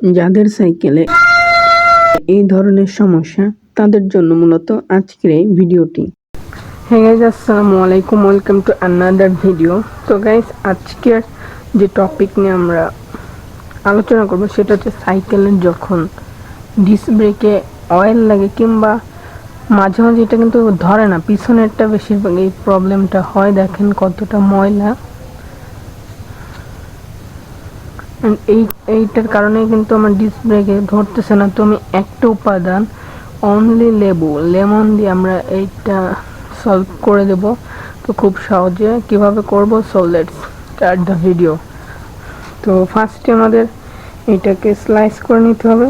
যাদের সাইকেলে এই ধরনের সমস্যা, তাদের জন্য মূলত আজকের এই ভিডিওটি। হ্যাঁ গাইজ আসসালামু আলাইকুম ওয়েলকাম টু আনাদার ভিডিও তো গাইজ আজকের যে টপিক নিয়ে আমরা আলোচনা করব, সেটা হচ্ছে সাইকেলের যখন ডিস্ক ব্রেকে অয়েল লাগে কিংবা মাঝে মাঝে এটা কিন্তু ধরে না, পিছনেরটা বেশিরভাগ এই প্রবলেমটা হয়, দেখেন কতটা ময়লা। এই, এইটার কারণে কিন্তু আমার ডিস্ক ব্রেকে ধরতেছে না। তো আমি একটা উপাদান অনলি লেবু, লেমন দিয়ে আমরা এইটা সলভ করে দেব। তো খুব সহজে কীভাবে করব? So let's start the video তো ফার্স্টে আমাদের এটাকে স্লাইস করে নিতে হবে।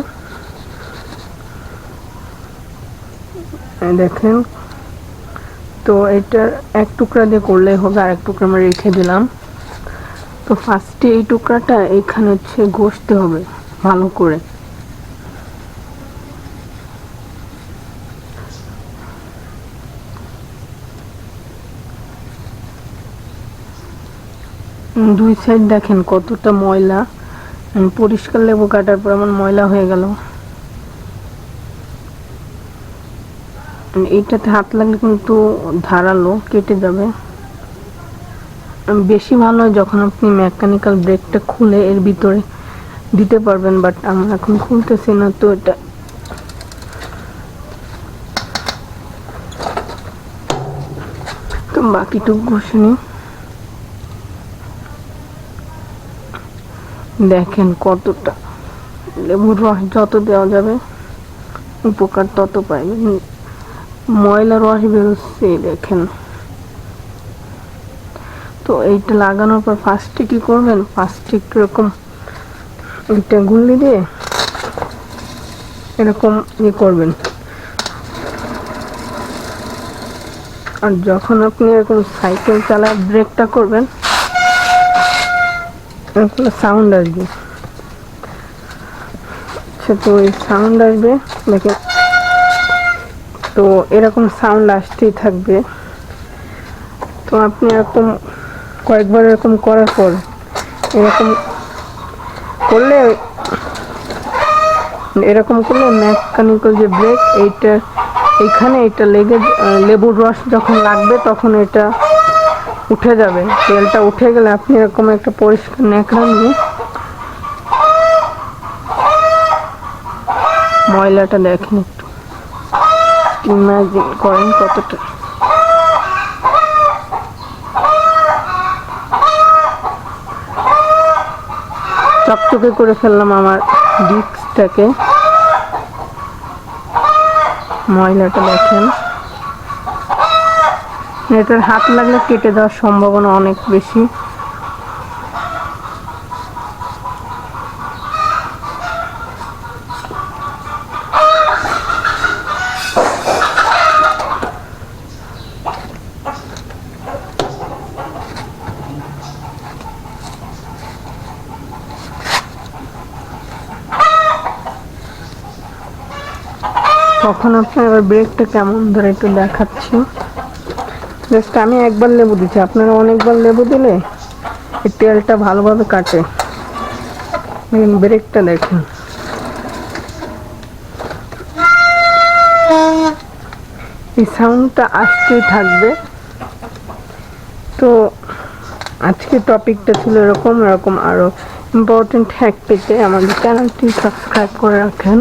দেখেন। তো এটার এক টুকরা দিয়ে করলেই হবে আর এক টুকরা আমরা রেখে দিলাম। তো ফার্স্টে এই টুকরাটা এখানে হচ্ছে ঘষতে হবে, ভালো করে। দুই সাইড দেখেন কতটা ময়লা। পরিষ্কার লেবু কাটার পর আমার ময়লা হয়ে গেল। এইটাতে হাত লাগলে কিন্তু ধারালো, কেটে যাবে। বেশি ভালো হয় যখন আপনি মেকানিক্যাল ব্রেকটা খুলে এর ভিতরে দিতে পারবেন বাট আমরা এখন খুলতেছি না, তো এটা তো বাকিটুকু ঘষে নিই। দেখেন কতটা লেবুর রস যত দেওয়া যাবে, উপকার তত পাইবেন ময়লা রস বেরোচ্ছে, দেখেন। তো এইটা লাগানোর পর ফার্স্টে কি করবেন? ফার্স্টে একটু এরকম এইটা গুল্লি দিয়ে এরকম ইয়ে করবেন। আর যখন আপনি এরকম সাইকেল চালায় ব্রেকটা করবেন সাউন্ড আসবে। আচ্ছা তো এই সাউন্ড আসবে, দেখেন। তো এরকম সাউন্ড আসতেই থাকবে। তো আপনি এরকম কয়েকবার এরকম করার পর এরকম করলে এরকম করলে মেকানিক্যাল যে ব্রেক এইটা এইখানে এটা লেগে লেবুর রস যখন লাগবে তখন এটা উঠে যাবে। তেলটা উঠে গেলে আপনি এরকম একটা পরিষ্কার ন্যাকড়া নিয়ে ময়লাটা দেখেন একটু। ইমাজিন করেন কতটা। চকচকে করে ফেললাম আমার ডিস্কটাকে। ময়লাটা দেখেন। এটার হাত লাগলে কেটে দেওয়ার সম্ভাবনা অনেক বেশি। তখন আপনি এবার ব্রেকটা কেমন ধরে একটু দেখাচ্ছি। জাস্ট আমি একবার লেবু দিচ্ছি। আপনারা অনেকবার লেবু দিলে এই তেলটা ভালোভাবে কাটে। ব্রেকটা দেখেন। এই সাউন্ডটা আসতেই থাকবে। তো আজকে টপিকটা ছিল এরকম এরকম আরও ইম্পর্টেন্ট হ্যাক পেতে আমাদের চ্যানেলটি সাবস্ক্রাইব করে রাখেন।